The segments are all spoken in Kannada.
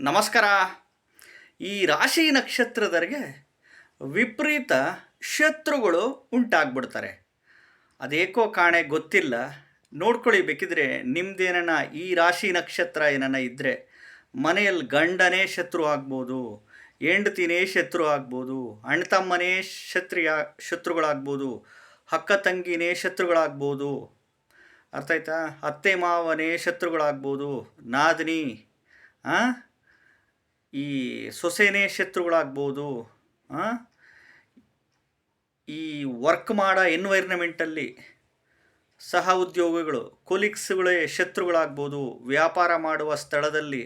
ನಮಸ್ಕಾರ. ಈ ರಾಶಿ ನಕ್ಷತ್ರದರಿಗೆ ವಿಪರೀತ ಶತ್ರುಗಳು ಉಂಟಾಗ್ಬಿಡ್ತಾರೆ. ಅದೇಕೋ ಕಾಣೆ ಗೊತ್ತಿಲ್ಲ. ನೋಡ್ಕೊಳ್ಳಿ ಬೇಕಿದ್ರೆ ನಿಮ್ಮದೇನ ಈ ರಾಶಿ ನಕ್ಷತ್ರ ಏನನ್ನ ಇದ್ದರೆ ಮನೆಯಲ್ಲಿ ಗಂಡನೇ ಶತ್ರು ಆಗ್ಬೋದು, ಹೆಂಡತಿನೇ ಶತ್ರು ಆಗ್ಬೋದು ಅಣ್ಣ ತಮ್ಮನೇ ಶತ್ರಿಯ ಶತ್ರುಗಳಾಗ್ಬೋದು, ಅಕ್ಕ ತಂಗಿನೇ ಶತ್ರುಗಳಾಗ್ಬೋದು ಅರ್ಥ ಆಯ್ತಾ ಅತ್ತೆ ಮಾವನೇ ಶತ್ರುಗಳಾಗ್ಬೋದು, ನಾದಿನಿ, ಆ? ಈ ಸೊಸೆನೇ ಶತ್ರುಗಳಾಗ್ಬೋದು? ಈ ವರ್ಕ್ ಮಾಡೋ ಎನ್ವೈರ್ನಮೆಂಟಲ್ಲಿ ಸಹ ಉದ್ಯೋಗಿಗಳು ಕೊಲೀಗ್ಸ್ಗಳೇ ಶತ್ರುಗಳಾಗ್ಬೋದು, ವ್ಯಾಪಾರ ಮಾಡುವ ಸ್ಥಳದಲ್ಲಿ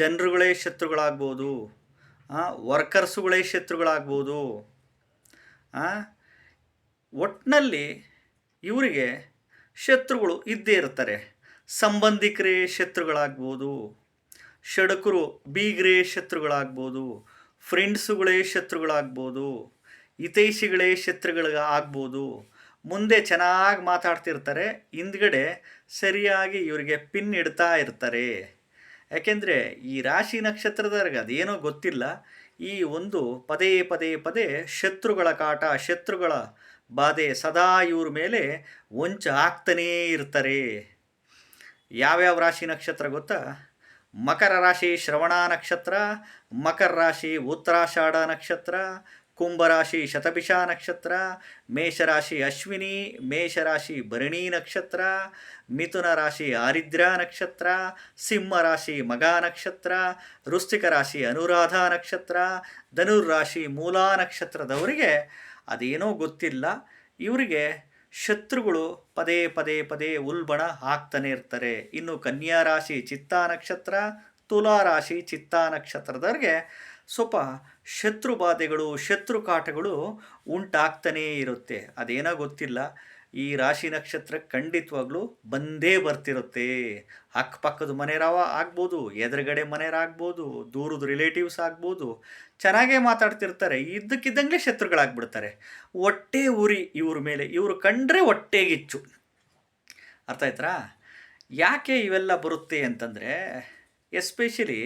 ಜನರುಗಳೇ ಶತ್ರುಗಳಾಗ್ಬೋದು ವರ್ಕರ್ಸುಗಳೇ ಶತ್ರುಗಳಾಗ್ಬೋದು? ಒಟ್ಟಿನಲ್ಲಿ ಇವರಿಗೆ ಶತ್ರುಗಳು ಇದ್ದೇ ಇರ್ತಾರೆ, ಸಂಬಂಧಿಕರೇ ಶತ್ರುಗಳಾಗ್ಬೋದು ಷಡಕರು ಬೀಗರೇ ಶತ್ರುಗಳಾಗ್ಬೋದು, ಫ್ರೆಂಡ್ಸುಗಳೇ ಶತ್ರುಗಳಾಗ್ಬೋದು, ಹಿತೈಷಿಗಳೇ ಶತ್ರುಗಳು ಆಗ್ಬೋದು ಮುಂದೆ ಚೆನ್ನಾಗಿ ಮಾತಾಡ್ತಿರ್ತಾರೆ, ಹಿಂದ್ಗಡೆ ಸರಿಯಾಗಿ ಇವರಿಗೆ ಪಿನ್ ಇಡ್ತಾ ಇರ್ತಾರೆ. ಯಾಕೆಂದರೆ ಈ ರಾಶಿ ನಕ್ಷತ್ರದವ್ರಿಗೆ ಅದೇನೋ ಗೊತ್ತಿಲ್ಲ. ಈ ಒಂದು ಪದೇ ಪದೇ ಪದೇ ಶತ್ರುಗಳ ಕಾಟ, ಶತ್ರುಗಳ ಬಾಧೆ ಸದಾ ಇವ್ರ ಮೇಲೆ ಒಂಚು ಹಾಕ್ತಾನೇ ಇರ್ತಾರೆ. ಯಾವ್ಯಾವ ರಾಶಿ ನಕ್ಷತ್ರ ಗೊತ್ತಾ? ಮಕರ ರಾಶಿ ಶ್ರವಣ ನಕ್ಷತ್ರ, ಮಕರ ರಾಶಿ ಉತ್ತರಾಷಾಢ ನಕ್ಷತ್ರ ಕುಂಭರಾಶಿ ಶತಭಿಷ ನಕ್ಷತ್ರ ಮೇಷರಾಶಿ ಅಶ್ವಿನಿ ಮೇಷರಾಶಿ ಭರಣಿ ನಕ್ಷತ್ರ, ಮಿಥುನ ರಾಶಿ ಆರಿದ್ರ ನಕ್ಷತ್ರ, ಸಿಂಹ ರಾಶಿ ಮಗ ನಕ್ಷತ್ರ, ವೃಶ್ಚಿಕ ರಾಶಿ ಅನುರಾಧ ನಕ್ಷತ್ರ, ಧನುರ್ ರಾಶಿ ಮೂಲಾ ನಕ್ಷತ್ರದವರಿಗೆ ಅದೇನೋ ಗೊತ್ತಿಲ್ಲ, ಇವರಿಗೆ ಶತ್ರುಗಳು ಪದೇ ಪದೇ ಪದೇ ಉಲ್ಬಣ ಹಾಕ್ತಾನೆ ಇರ್ತಾರೆ. ಇನ್ನು ಕನ್ಯಾ ರಾಶಿ ಚಿತ್ತಾ ನಕ್ಷತ್ರ, ತುಲಾ ರಾಶಿ ಚಿತ್ತಾ ನಕ್ಷತ್ರದವ್ರಿಗೆ ಸ್ವಲ್ಪ ಶತ್ರು ಬಾಧೆಗಳು ಶತ್ರು ಕಾಟಗಳು ಉಂಟಾಗ್ತಾನೇ ಇರುತ್ತೆ. ಅದೇನೋ ಗೊತ್ತಿಲ್ಲ. ಈ ರಾಶಿ ನಕ್ಷತ್ರ ಖಂಡಿತವಾಗ್ಲೂ ಬಂದೇ ಬರ್ತಿರುತ್ತೆ. ಅಕ್ಕಪಕ್ಕದ ಮನೆಯರವ ಆಗ್ಬೋದು, ಎದುರುಗಡೆ ಮನೆಯರಾಗ್ಬೋದು ದೂರದ ರಿಲೇಟಿವ್ಸ್ ಆಗ್ಬೋದು, ಚೆನ್ನಾಗೇ ಮಾತಾಡ್ತಿರ್ತಾರೆ. ಇದ್ದಕ್ಕಿದ್ದಂಗೆ ಶತ್ರುಗಳಾಗ್ಬಿಡ್ತಾರೆ. ಹೊಟ್ಟೆ ಉರಿ ಇವ್ರ ಮೇಲೆ, ಇವರು ಕಂಡ್ರೆ ಹೊಟ್ಟೆಗಿಚ್ಚು. ಅರ್ಥ ಆಯ್ತಾ ಯಾಕೆ ಇವೆಲ್ಲ ಬರುತ್ತೆ ಅಂತಂದರೆ ಎಸ್ಪೆಷಲಿ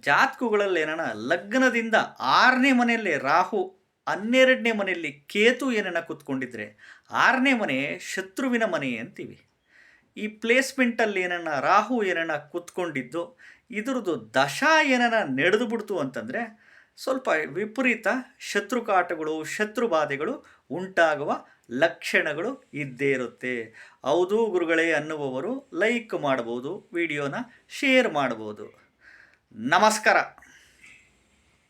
ಜಾತಕಗಳಲ್ಲಿ ಏನನ ಲಗ್ನದಿಂದ ಆರನೇ ಮನೆಯಲ್ಲಿ ರಾಹು ಹನ್ನೆರಡನೇ ಮನೆಯಲ್ಲಿ ಕೇತು ಏನನ್ನ ಕೂತ್ಕೊಂಡಿದ್ರೆ, ಆರನೇ ಮನೆ ಶತ್ರುವಿನ ಮನೆ ಅಂತೀವಿ. ಈ ಪ್ಲೇಸ್ಮೆಂಟಲ್ಲಿ ಏನನ್ನ ರಾಹು ಏನನ್ನ ಕೂತ್ಕೊಂಡಿದ್ದು, ಇದ್ರದ್ದು ದಶಾ ಏನನ್ನ ನಡೆದು ಬಿಡ್ತು ಅಂತಂದರೆ, ಸ್ವಲ್ಪ ವಿಪರೀತ ಶತ್ರುಕಾಟಗಳು, ಶತ್ರು ಬಾಧೆಗಳು ಉಂಟಾಗುವ ಲಕ್ಷಣಗಳು ಇದ್ದೇ ಇರುತ್ತೆ. ಹೌದು ಗುರುಗಳೇ ಅನ್ನುವವರು ಲೈಕ್ ಮಾಡ್ಬೋದು ವಿಡಿಯೋನ ಶೇರ್ ಮಾಡ್ಬೋದು ನಮಸ್ಕಾರ.